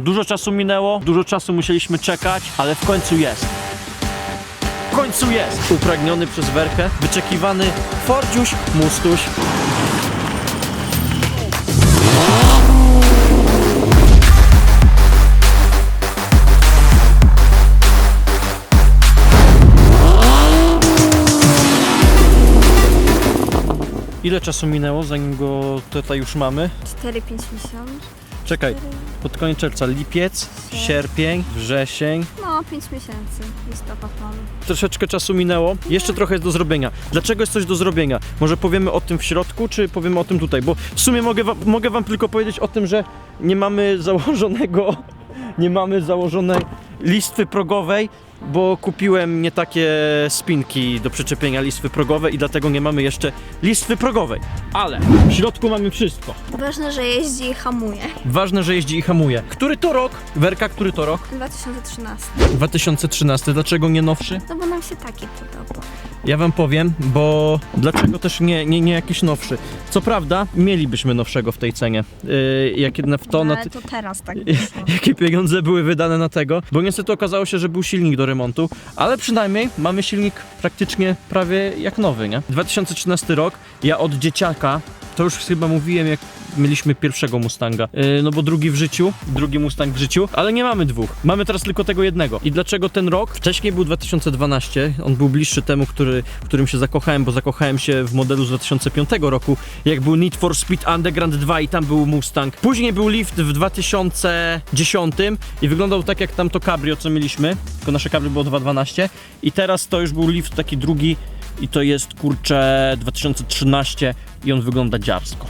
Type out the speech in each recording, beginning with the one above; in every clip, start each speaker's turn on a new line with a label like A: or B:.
A: Dużo czasu minęło, dużo czasu musieliśmy czekać, ale w końcu jest. W końcu jest! Upragniony przez Werkę, wyczekiwany Fordziuś Mustuś. Ile czasu minęło, zanim go tutaj już mamy?
B: 4-5 miesięcy.
A: Czekaj, pod koniec czerwca, lipiec, sierpień, wrzesień.
B: No, 5 miesięcy. Listopad mamy.
A: Troszeczkę czasu minęło, jeszcze trochę jest do zrobienia. Dlaczego jest coś do zrobienia? Może powiemy o tym w środku, czy powiemy o tym tutaj? Bo w sumie mogę wam, mogę wam tylko powiedzieć o tym, że nie mamy założonego, nie mamy założonej listwy progowej, bo kupiłem nie takie spinki do przyczepienia listwy progowej i dlatego nie mamy jeszcze listwy progowej. Ale w środku mamy wszystko.
B: Ważne, że jeździ i hamuje.
A: Ważne, że jeździ i hamuje. Który to rok? Werka, który to rok?
B: 2013.
A: 2013. Dlaczego nie nowszy?
B: No bo nam się taki podoba.
A: Ja wam powiem, bo dlaczego też nie, nie, nie jakiś nowszy. Co prawda, mielibyśmy nowszego w tej cenie. Yy, jakie na w to, na
B: Ale to teraz tak wyszło.
A: jakie pieniądze były wydane na tego, bo niestety okazało się, że był silnik do remontu, ale przynajmniej mamy silnik praktycznie prawie jak nowy, nie? 2013 rok, ja od dzieciaka, to już chyba mówiłem, jak mieliśmy pierwszego Mustanga, yy, no bo drugi w życiu, drugi Mustang w życiu, ale nie mamy dwóch, mamy teraz tylko tego jednego. I dlaczego ten rok? Wcześniej był 2012, on był bliższy temu, który, w którym się zakochałem, bo zakochałem się w modelu z 2005 roku, jak był Need for Speed Underground 2 i tam był Mustang. Później był Lift w 2010 i wyglądał tak jak tamto Cabrio, co mieliśmy, tylko nasze Cabrio było 212 i teraz to już był Lift taki drugi i to jest kurczę 2013 i on wygląda dziarsko.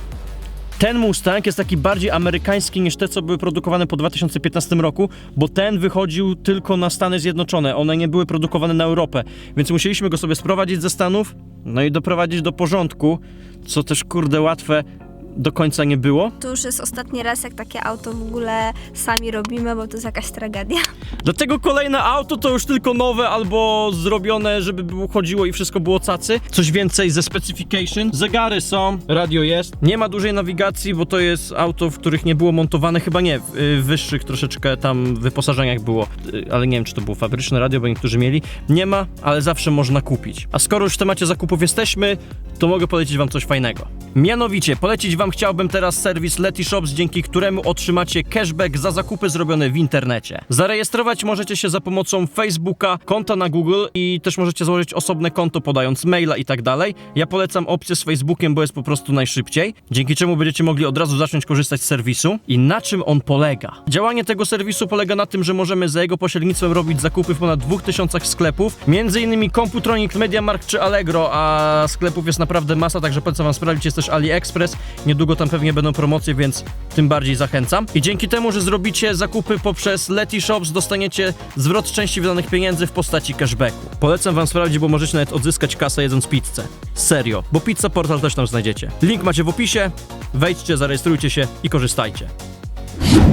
A: Ten Mustang jest taki bardziej amerykański niż te, co były produkowane po 2015 roku, bo ten wychodził tylko na Stany Zjednoczone. One nie były produkowane na Europę, więc musieliśmy go sobie sprowadzić ze Stanów, no i doprowadzić do porządku, co też kurde łatwe do końca nie było.
B: To już jest ostatni raz, jak takie auto w ogóle sami robimy, bo to jest jakaś tragedia.
A: Dlatego kolejne auto to już tylko nowe albo zrobione, żeby było, chodziło i wszystko było cacy. Coś więcej ze specification. Zegary są, radio jest. Nie ma dużej nawigacji, bo to jest auto, w których nie było montowane, chyba nie, w y, wyższych troszeczkę tam wyposażeniach było, Y, ale nie wiem, czy to było fabryczne radio, bo niektórzy mieli. Nie ma, ale zawsze można kupić. A skoro już w temacie zakupów jesteśmy, to mogę polecić wam coś fajnego. Mianowicie, polecić wam chciałbym teraz serwis Letyshops, dzięki któremu otrzymacie cashback za zakupy zrobione w internecie. Zarejestrować możecie się za pomocą Facebooka, konta na Google i też możecie założyć osobne konto podając maila i tak dalej. Ja polecam opcję z Facebookiem, bo jest po prostu najszybciej, dzięki czemu będziecie mogli od razu zacząć korzystać z serwisu. I na czym on polega? Działanie tego serwisu polega na tym, że możemy za jego pośrednictwem robić zakupy w ponad 2000 sklepów, innymi Computronic, MediaMarkt czy Allegro, a sklepów jest naprawdę masa, także polecam wam sprawdzić, jest też AliExpress, niedługo tam pewnie będą promocje, więc tym bardziej zachęcam. I dzięki temu, że zrobicie zakupy poprzez Leti Shops, dostaniecie zwrot części wydanych pieniędzy w postaci cashbacku. Polecam wam sprawdzić, bo możecie nawet odzyskać kasę jedząc pizzę. Serio, bo Pizza Portal też tam znajdziecie. Link macie w opisie, wejdźcie, zarejestrujcie się i korzystajcie.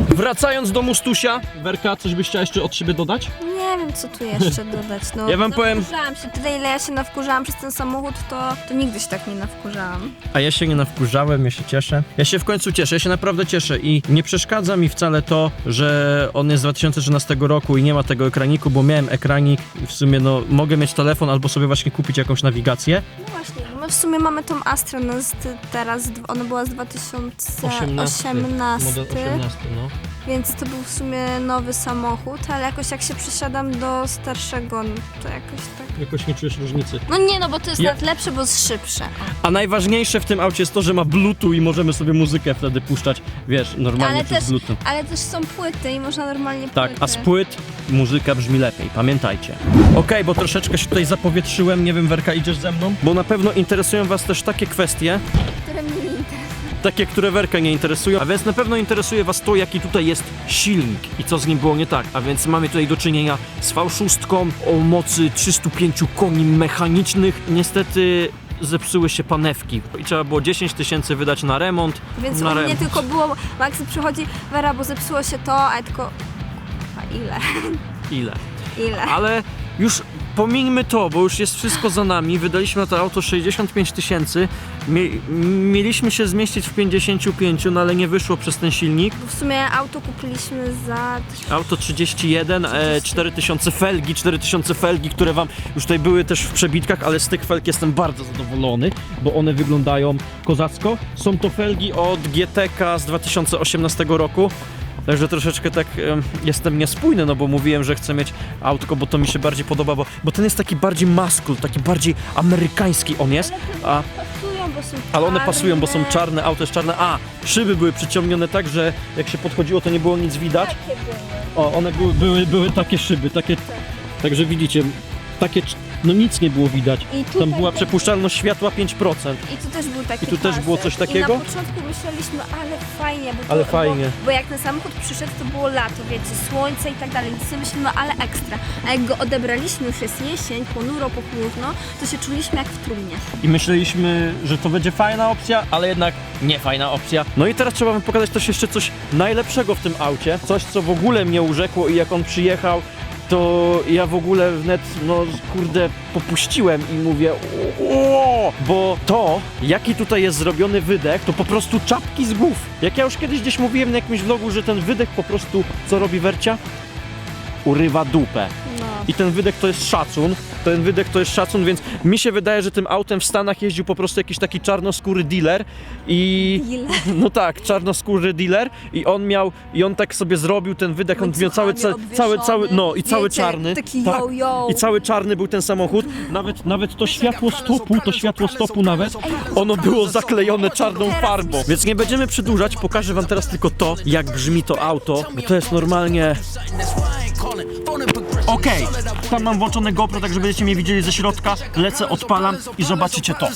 A: Wracając do Mustusia, Werka, coś byś chciała jeszcze od siebie dodać?
B: Nie wiem, co tu jeszcze dodać. No,
A: Ja wam powiem-
B: Nawkurzałam się. Tyle, ile ja się nawkurzałam przez ten samochód, to, to nigdy się tak nie nawkurzałam.
A: A ja się nie nawkurzałem, ja się cieszę. Ja się w końcu cieszę, ja się naprawdę cieszę i nie przeszkadza mi wcale to, że on jest z 2013 roku i nie ma tego ekraniku, bo miałem ekranik i w sumie no mogę mieć telefon albo sobie właśnie kupić jakąś nawigację.
B: No właśnie, my w sumie mamy tą Astrę no, z, teraz, ona była z 2018,
A: Model 18, no.
B: Więc to był w sumie nowy samochód, ale jakoś jak się przesiadam do starszego, no, to jakoś tak...
A: Jakoś nie czujesz różnicy.
B: No nie, no bo to jest
A: Ja-
B: nawet lepsze, bo jest szybsze.
A: A najważniejsze w tym aucie jest to, że ma Bluetooth i możemy sobie muzykę wtedy puszczać, wiesz, normalnie
B: Ale
A: przez
B: też-
A: Bluetooth.
B: Ale też są płyty i można normalnie
A: Tak,
B: płyty.
A: a z płyt muzyka brzmi lepiej, pamiętajcie. Okej, bo troszeczkę się tutaj zapowietrzyłem, nie wiem, Werka, idziesz ze mną? Bo na pewno interesują was też takie kwestie, takie, które Werkę nie interesują, a więc na pewno interesuje Was to, jaki tutaj jest silnik i co z nim było nie tak. A więc mamy tutaj do czynienia z V6 o mocy 305 koni mechanicznych. Niestety zepsuły się panewki i trzeba było 10 tysięcy wydać na remont.
B: Więc
A: na
B: u mnie
A: remont.
B: tylko było, Maxy przychodzi, Wera, bo zepsuło się to, a ja tylko... A ile?
A: Ile?
B: Ile?
A: Ale już Pomińmy to, bo już jest wszystko za nami. Wydaliśmy na to auto 65 tysięcy. Mie mieliśmy się zmieścić w 55, no ale nie wyszło przez ten silnik.
B: Bo w sumie auto kupiliśmy za...
A: Auto 31, e, 4000 felgi, 4000 felgi, które wam już tutaj były też w przebitkach, ale z tych felg jestem bardzo zadowolony, bo one wyglądają kozacko. Są to felgi od GTK z 2018 roku. Także troszeczkę tak em, jestem niespójny, no bo mówiłem, że chcę mieć autko, bo to mi się bardziej podoba, bo, bo ten jest taki bardziej maskul, taki bardziej amerykański on jest, a ale one pasują, bo są
B: czarne.
A: auto jest czarne. A, szyby były przyciągnione tak, że jak się podchodziło, to nie było nic widać.
B: Takie były.
A: O, one były, były, były takie szyby, takie. Także widzicie, takie. No nic nie było widać.
B: I
A: Tam była przepuszczalność światła 5%.
B: I tu też był taki
A: I tu też było
B: pasek.
A: coś takiego?
B: I na początku myśleliśmy, ale fajnie, bo, to,
A: Ale fajnie.
B: Bo, bo jak ten samochód przyszedł, to było lato, wiecie, słońce i tak dalej, więc sobie myślimy, ale ekstra. A jak go odebraliśmy, już jest jesień, ponuro, pochmurno, to się czuliśmy jak w trumnie.
A: I myśleliśmy, że to będzie fajna opcja, ale jednak nie fajna opcja. No i teraz trzeba wam pokazać też jeszcze coś najlepszego w tym aucie. Coś, co w ogóle mnie urzekło i jak on przyjechał, to ja w ogóle wnet, no kurde, popuściłem i mówię o, bo to, jaki tutaj jest zrobiony wydech, to po prostu czapki z głów. Jak ja już kiedyś gdzieś mówiłem na jakimś vlogu, że ten wydech po prostu, co robi Wercia? Urywa dupę. I ten wydech to jest szacun. Ten wydech to jest szacun, więc mi się wydaje, że tym autem w Stanach jeździł po prostu jakiś taki czarnoskóry dealer i...
B: Ile?
A: No tak, czarnoskóry dealer i on miał, i on tak sobie zrobił ten wydech, on miał cały, ca, cały, cały, no i cały
B: Wiecie,
A: czarny.
B: taki
A: tak.
B: yo-yo.
A: I cały czarny był ten samochód, nawet, nawet to światło stopu, to światło stopu nawet, ono było zaklejone czarną farbą. Więc nie będziemy przedłużać, pokażę wam teraz tylko to, jak brzmi to auto, bo to jest normalnie... Okej, tam mam włączone GoPro, tak że będziecie mnie widzieli ze środka, lecę, odpalam i zobaczycie to.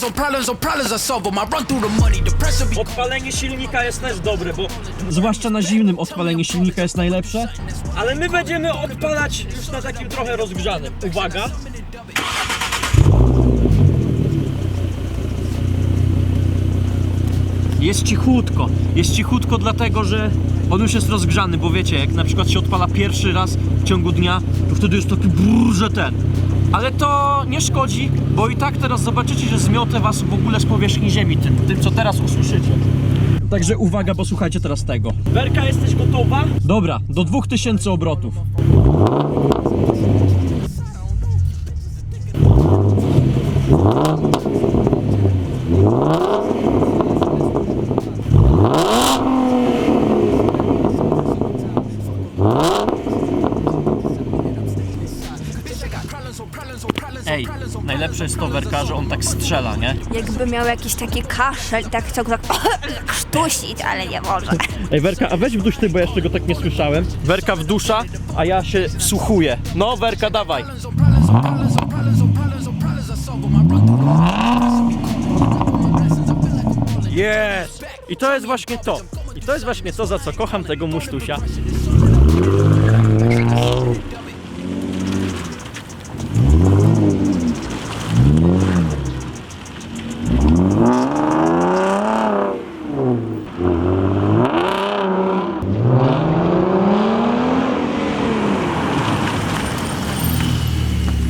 A: Odpalenie silnika jest też dobre, bo zwłaszcza na zimnym odpalenie silnika jest najlepsze. Ale my będziemy odpalać już na takim trochę rozgrzanym. Uwaga! Jest cichutko. Jest cichutko dlatego, że on już jest rozgrzany, bo wiecie, jak na przykład się odpala pierwszy raz w ciągu dnia, to wtedy jest taki brrr, że ten. Ale to nie szkodzi, bo i tak teraz zobaczycie, że zmiotę was w ogóle z powierzchni ziemi, tym, tym co teraz usłyszycie. Także uwaga, bo słuchajcie teraz tego. Werka, jesteś gotowa? Dobra, do 2000 obrotów. Najlepsze jest to Werka, że on tak strzela, nie?
B: Jakby miał jakiś taki kaszel i tak chciał tak sztusić, ale nie może.
A: Ej, Werka, a weź w dusz ty, bo ja jeszcze go tak nie słyszałem. Werka w dusza, a ja się wsłuchuję. No, Werka, dawaj. Jest! I to jest właśnie to. I to jest właśnie to, za co kocham tego musztusia.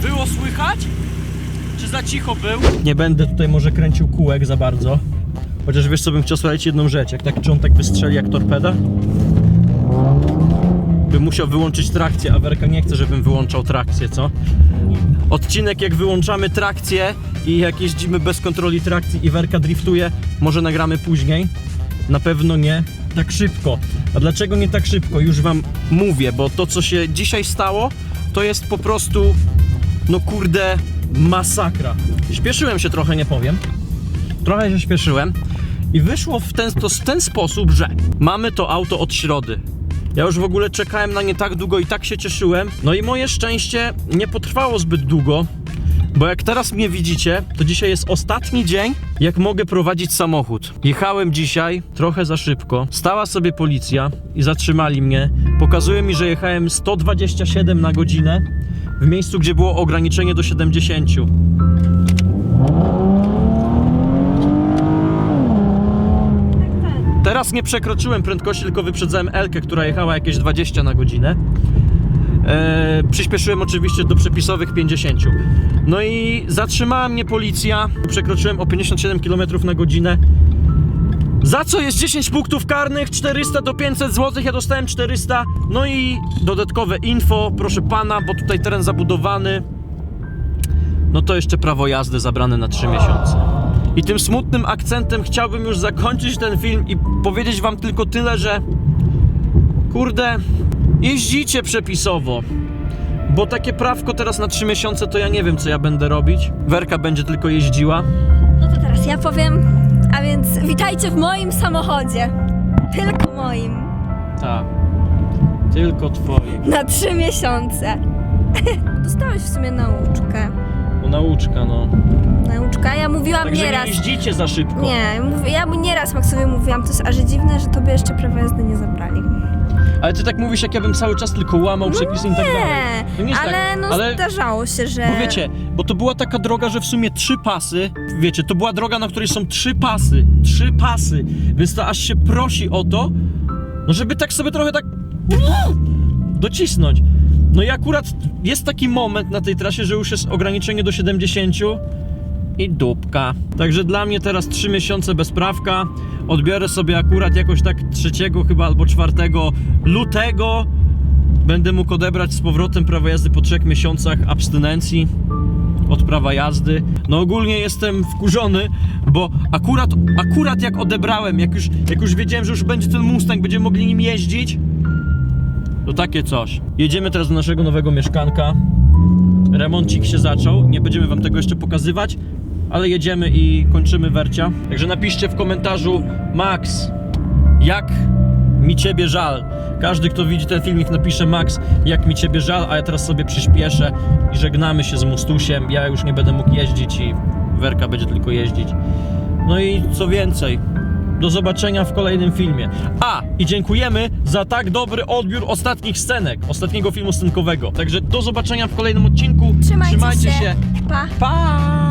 A: Było słychać? Czy za cicho był? Nie będę tutaj może kręcił kółek za bardzo. Chociaż wiesz co bym chciał sprawdzić jedną rzecz. Jak tak, czy on tak wystrzeli jak torpeda? Bym musiał wyłączyć trakcję, a Werka nie chce, żebym wyłączał trakcję, co? Odcinek jak wyłączamy trakcję i jak jeździmy bez kontroli trakcji i Werka driftuje, może nagramy później. Na pewno nie tak szybko. A dlaczego nie tak szybko? Już wam mówię, bo to co się dzisiaj stało, to jest po prostu no kurde, masakra. Śpieszyłem się trochę, nie powiem. Trochę się śpieszyłem i wyszło w ten, to, w ten sposób, że mamy to auto od środy. Ja już w ogóle czekałem na nie tak długo i tak się cieszyłem. No i moje szczęście nie potrwało zbyt długo, bo jak teraz mnie widzicie, to dzisiaj jest ostatni dzień, jak mogę prowadzić samochód. Jechałem dzisiaj trochę za szybko. Stała sobie policja i zatrzymali mnie. Pokazuje mi, że jechałem 127 na godzinę w miejscu, gdzie było ograniczenie do 70. Teraz nie przekroczyłem prędkości, tylko wyprzedzałem Elkę, która jechała jakieś 20 na godzinę. E, przyspieszyłem oczywiście do przepisowych 50. No i zatrzymała mnie policja. Przekroczyłem o 57 km na godzinę. Za co jest 10 punktów karnych, 400 do 500 zł, ja dostałem 400. No i dodatkowe info, proszę pana, bo tutaj teren zabudowany. No to jeszcze prawo jazdy zabrane na 3 miesiące. I tym smutnym akcentem chciałbym już zakończyć ten film i powiedzieć wam tylko tyle, że kurde, jeździcie przepisowo. Bo takie prawko teraz na 3 miesiące to ja nie wiem co ja będę robić. Werka będzie tylko jeździła.
B: No to teraz ja powiem, a więc witajcie w moim samochodzie. Tylko moim.
A: Tak. Tylko twoje.
B: Na trzy miesiące. Dostałeś w sumie nauczkę.
A: No nauczka, no.
B: Nauczka, ja mówiłam
A: Także
B: nieraz.
A: nie jeździcie za szybko.
B: Nie, ja mu nieraz Maxowi mówiłam, to jest aż dziwne, że tobie jeszcze prawa jazdy nie zabrali.
A: Ale ty tak mówisz, jak ja bym cały czas tylko łamał przepisy i tak dalej.
B: Nie,
A: To nie jest
B: ale
A: tak,
B: no
A: ale-
B: zdarzało się, że...
A: Bo wiecie, bo to była taka droga, że w sumie trzy pasy, wiecie, to była droga, na której są trzy pasy, trzy pasy, więc to aż się prosi o to, no żeby tak sobie trochę tak docisnąć. No i akurat jest taki moment na tej trasie, że już jest ograniczenie do 70 i dupka. Także dla mnie teraz 3 miesiące bez prawka. Odbiorę sobie akurat jakoś tak 3 chyba albo 4 lutego. Będę mógł odebrać z powrotem prawo jazdy po 3 miesiącach abstynencji od prawa jazdy. No ogólnie jestem wkurzony, bo akurat, akurat jak odebrałem, jak już, jak już wiedziałem, że już będzie ten Mustang, będziemy mogli nim jeździć, to takie coś. Jedziemy teraz do naszego nowego mieszkanka. Remoncik się zaczął, nie będziemy wam tego jeszcze pokazywać, ale jedziemy i kończymy wercia. Także napiszcie w komentarzu Max, jak mi ciebie żal. Każdy, kto widzi ten filmik, napisze Max, jak mi ciebie żal, a ja teraz sobie przyspieszę i żegnamy się z Mustusiem. Ja już nie będę mógł jeździć i Werka będzie tylko jeździć. No i co więcej, do zobaczenia w kolejnym filmie. A, i dziękujemy za tak dobry odbiór ostatnich scenek, ostatniego filmu scenkowego. Także do zobaczenia w kolejnym odcinku.
B: Trzymajcie,
A: się.
B: Pa.
A: Pa!